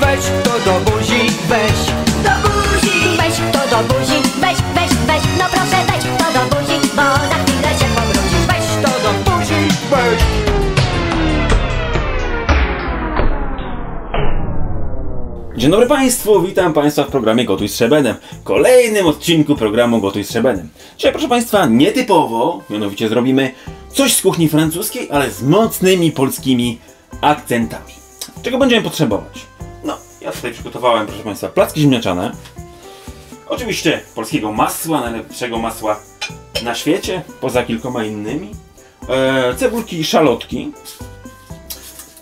weź to do buzi, weź Do buzi Weź to do buzi, weź, weź, weź, no proszę weź to do buzi, bo za chwilę się pobrudzisz. Weź to do buzi, weź Dzień dobry Państwu, witam Państwa w programie Gotuj z Szebenem. Kolejnym odcinku programu Gotuj z Szebenem. Dzisiaj, proszę Państwa, nietypowo, mianowicie zrobimy coś z kuchni francuskiej, ale z mocnymi polskimi akcentami. Czego będziemy potrzebować? Ja tutaj przygotowałem, proszę Państwa, placki ziemniaczane. Oczywiście polskiego masła, najlepszego masła na świecie, poza kilkoma innymi. E, cebulki i szalotki.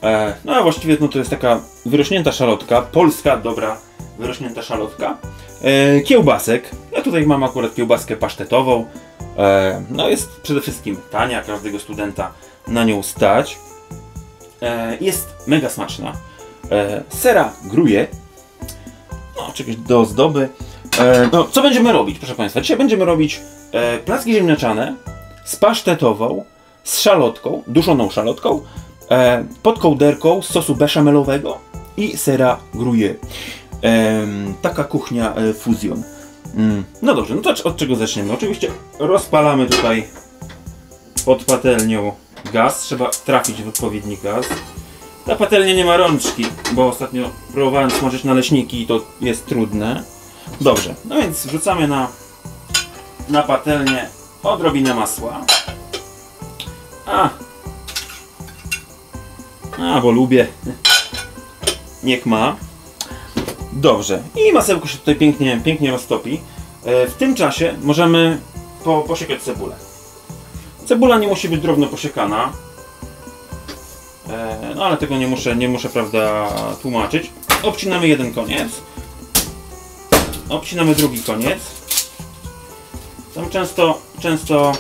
E, no a właściwie no, to jest taka wyrośnięta szalotka, polska, dobra, wyrośnięta szalotka. E, kiełbasek. Ja tutaj mam akurat kiełbaskę pasztetową. E, no jest przede wszystkim tania, każdego studenta na nią stać. E, jest mega smaczna. E, sera gruje. No, czegoś do ozdoby. E, no, co będziemy robić, proszę Państwa? Dzisiaj będziemy robić e, placki ziemniaczane z pasztetową, z szalotką, duszoną szalotką, e, pod kołderką z sosu beszamelowego i sera gruje. E, taka kuchnia e, fusion. Mm. No dobrze, no to od czego zaczniemy? Oczywiście rozpalamy tutaj pod patelnią gaz. Trzeba trafić w odpowiedni gaz. Ta patelnia nie ma rączki, bo ostatnio próbowałem smażyć naleśniki i to jest trudne. Dobrze, no więc wrzucamy na, na patelnię odrobinę masła. A, a, bo lubię. Niech ma. Dobrze. I masełko się tutaj pięknie, pięknie roztopi. E, W tym czasie możemy po, posiekać cebulę. Cebula nie musi być drobno posiekana. E, No ale tego nie muszę, nie muszę, prawda, tłumaczyć. Obcinamy jeden koniec. Obcinamy drugi koniec. Tam często, często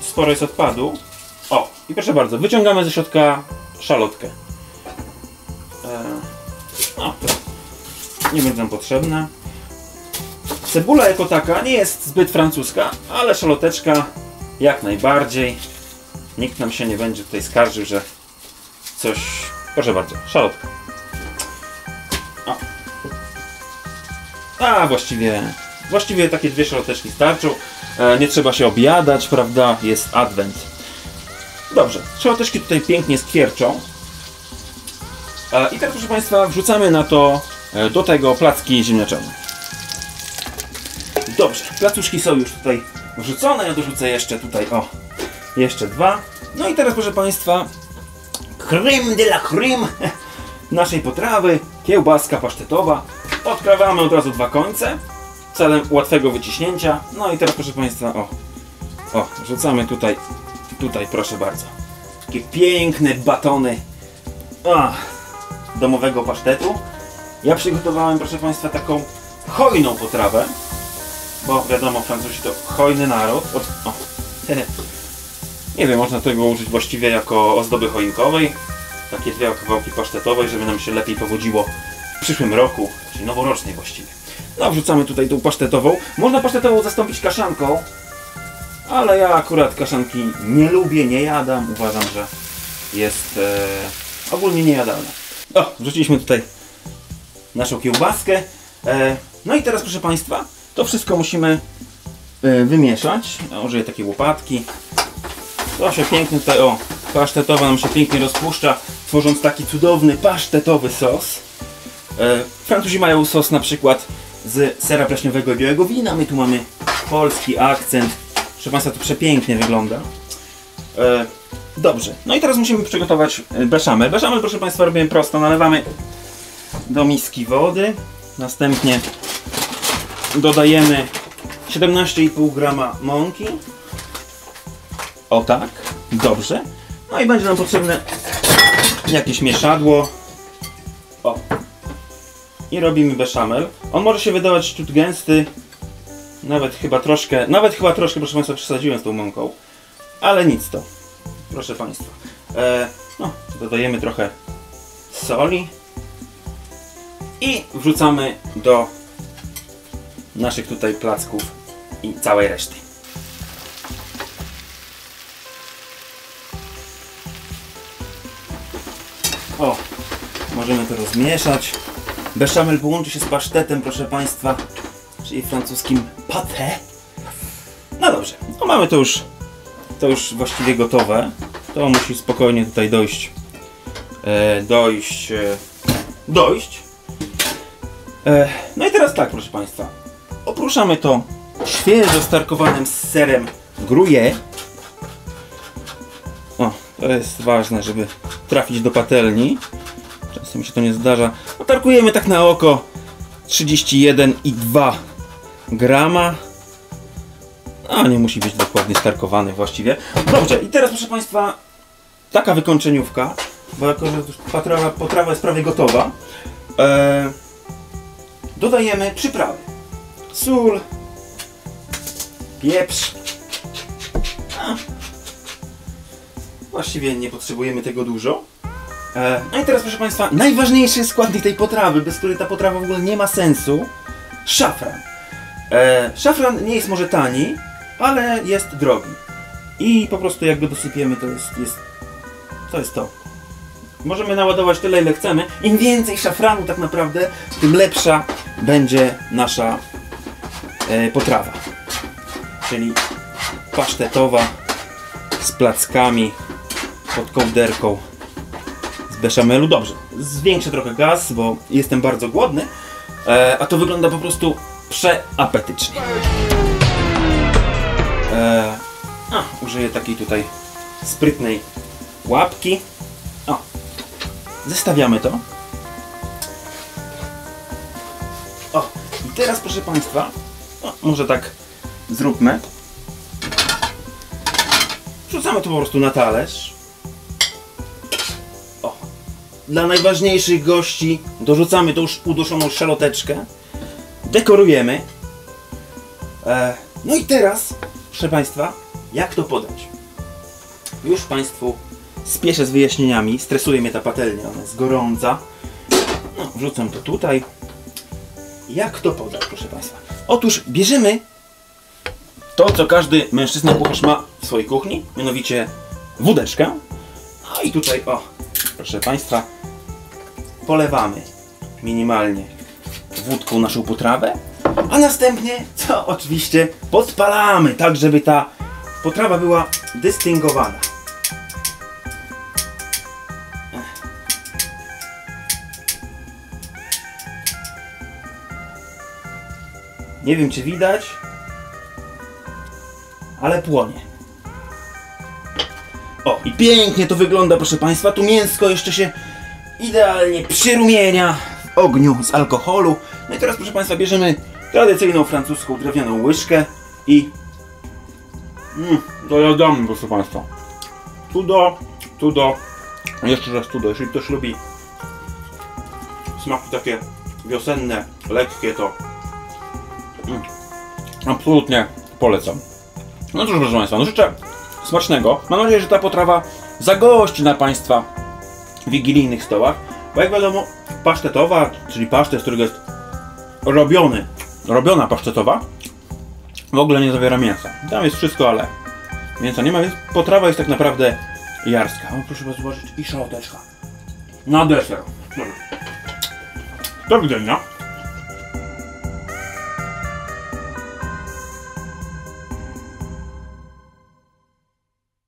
sporo jest odpadu. O, i proszę bardzo, wyciągamy ze środka szalotkę. E, no, to nie będzie nam potrzebne. Cebula jako taka nie jest zbyt francuska, ale szaloteczka jak najbardziej. Nikt nam się nie będzie tutaj skarżył, że coś... Proszę bardzo, szalotka. O. A, właściwie... Właściwie takie dwie szaloteczki starczą. E, nie trzeba się objadać, prawda? Jest adwent. Dobrze, szaloteczki tutaj pięknie skwierczą. E, I teraz, proszę Państwa, wrzucamy na to e, do tego placki ziemniaczane. Dobrze, placuszki są już tutaj wrzucone. Ja dorzucę jeszcze tutaj, o, jeszcze dwa. No i teraz, proszę Państwa, creme de la creme naszej potrawy, kiełbaska pasztetowa. Odkrawamy od razu dwa końce celem łatwego wyciśnięcia. No i teraz, proszę Państwa, o, o, rzucamy tutaj, tutaj, proszę bardzo. Takie piękne batony ach, domowego pasztetu. Ja przygotowałem, proszę Państwa, taką hojną potrawę, bo wiadomo, Francuzi to hojny naród. Od, o, nie wiem, można tego użyć właściwie jako ozdoby choinkowej. Takie dwie kawałki pasztetowej, żeby nam się lepiej powodziło w przyszłym roku, czyli noworocznej właściwie. No, wrzucamy tutaj tą pasztetową. Można pasztetową zastąpić kaszanką, ale ja akurat kaszanki nie lubię, nie jadam. Uważam, że jest e, ogólnie niejadalna. O, wrzuciliśmy tutaj naszą kiełbaskę. E, no i teraz, proszę Państwa, to wszystko musimy e, wymieszać. Użyję takiej łopatki. To się pięknie tutaj, o, pasztetowa nam się pięknie rozpuszcza, tworząc taki cudowny pasztetowy sos. E, Francuzi mają sos na przykład z sera pleśniowego i białego wina. My tu mamy polski akcent. Proszę Państwa, to przepięknie wygląda. E, dobrze, no i teraz musimy przygotować beszamel. Beszamel, proszę Państwa, robimy prosto. Nalewamy do miski wody. Następnie dodajemy 17,5 grama mąki. O tak, dobrze. No i będzie nam potrzebne jakieś mieszadło. O. I robimy beszamel. On może się wydawać ciut gęsty. Nawet chyba troszkę, nawet chyba troszkę, proszę Państwa, przesadziłem z tą mąką. Ale nic to. Proszę Państwa. E, no, dodajemy trochę soli. I wrzucamy do naszych tutaj placków i całej reszty. Możemy to rozmieszać. Bechamel połączy się z pasztetem, proszę Państwa, czyli francuskim pâté. No dobrze, no mamy to już, to już właściwie gotowe. To musi spokojnie tutaj dojść, e, dojść, e, dojść. E, no i teraz tak, proszę Państwa, oprószamy to świeżo starkowanym z serem gruyère. O, to jest ważne, żeby trafić do patelni. Czasem mi się to nie zdarza. Otarkujemy tak na oko 31,2 grama. A nie musi być dokładnie starkowany właściwie. Dobrze, i teraz proszę Państwa, taka wykończeniówka, bo jako, że już potrawa, potrawa jest prawie gotowa, e, dodajemy przyprawy. Sól, pieprz. A, właściwie nie potrzebujemy tego dużo. E, no i teraz proszę Państwa, najważniejszy składnik tej potrawy, bez której ta potrawa w ogóle nie ma sensu, szafran. E, szafran nie jest może tani, ale jest drogi. I po prostu jak go dosypiemy, to jest, jest to jest to. Możemy naładować tyle, ile chcemy. Im więcej szafranu tak naprawdę, tym lepsza będzie nasza e, potrawa. Czyli pasztetowa z plackami pod kołderką z beszamelu. Dobrze, zwiększę trochę gaz, bo jestem bardzo głodny, e, a to wygląda po prostu przeapetycznie. E, a, użyję takiej tutaj sprytnej łapki. O, zestawiamy to. O, i teraz proszę Państwa, o, może tak zróbmy. Wrzucamy to po prostu na talerz. O, dla najważniejszych gości dorzucamy tą uduszoną szaloteczkę. Dekorujemy. E, no i teraz, proszę Państwa, jak to podać? Już Państwu spieszę z wyjaśnieniami. Stresuje mnie ta patelnia, ona jest gorąca. No, wrzucam to tutaj. Jak to podać, proszę Państwa? Otóż bierzemy to, co każdy mężczyzna kucharz ma w swojej kuchni, mianowicie wódeczkę. No i tutaj, o, proszę Państwa, polewamy minimalnie wódką naszą potrawę, a następnie, co oczywiście, podpalamy, tak żeby ta potrawa była dystyngowana. Nie wiem, czy widać, ale płonie. O, i pięknie to wygląda, proszę Państwa. Tu mięsko jeszcze się idealnie przyrumienia w ogniu z alkoholu. No i teraz, proszę Państwa, bierzemy tradycyjną francuską drewnianą łyżkę i mm, dojadamy, proszę Państwa. Tu do, tu do, jeszcze raz tu do, jeżeli ktoś lubi smaki takie wiosenne, lekkie, to mm, absolutnie polecam. No cóż, proszę Państwa, no życzę smacznego. Mam nadzieję, że ta potrawa zagości na Państwa wigilijnych stołach. Bo jak wiadomo, pasztetowa, czyli pasztet, z którego jest robiony, robiona pasztetowa, w ogóle nie zawiera mięsa. Tam jest wszystko, ale mięsa nie ma, więc potrawa jest tak naprawdę jarska. O, proszę bardzo zobaczyć, i szaloteczka. Na deser. Do widzenia.